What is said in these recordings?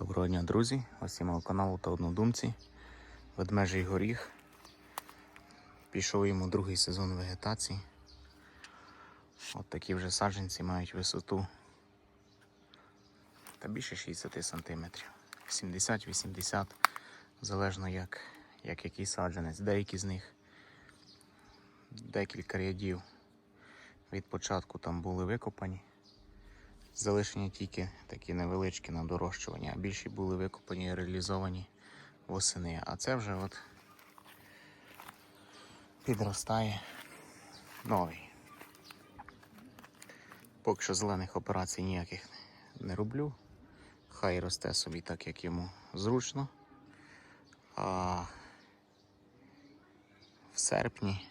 Доброго дня, друзі! Ось Гості мого каналу та однодумці. Ведмежий горіх. Пішов йому другий сезон вегетації. От такі вже саджанці мають висоту та більше 60 см. 70-80 залежно як, як який саджанець. Деякі з них декілька рядів від початку там були викопані. Залишені тільки такі невеличкі на дорощування, а більші були викопані і реалізовані восени. А це вже от підростає новий. Поки що зелених операцій ніяких не роблю. Хай росте собі так, як йому зручно. А в серпні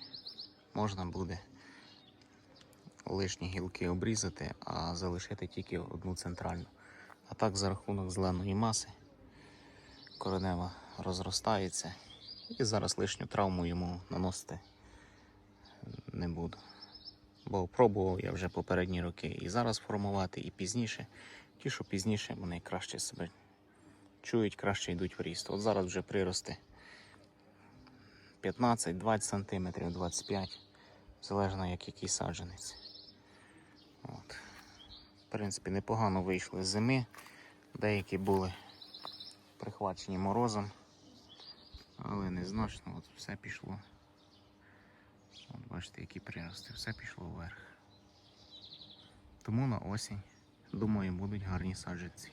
можна буде лишні гілки обрізати, а залишити тільки одну центральну. А так за рахунок зеленої маси коренева розростається. І зараз лишню травму йому наносити не буду. Бо пробував я вже попередні роки і зараз формувати, і пізніше. Ті, що пізніше, вони краще себе чують, краще йдуть в ріст. От зараз вже прирости 15-20 см, 25 залежно як який саджанець. От. В принципі, непогано вийшли з зими. Деякі були прихвачені морозом, але незначно от все пішло. От бачите, які прирости, все пішло вверх. Тому на осінь, думаю, будуть гарні саджанці.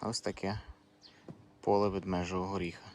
Ось таке поле ведмежого горіха.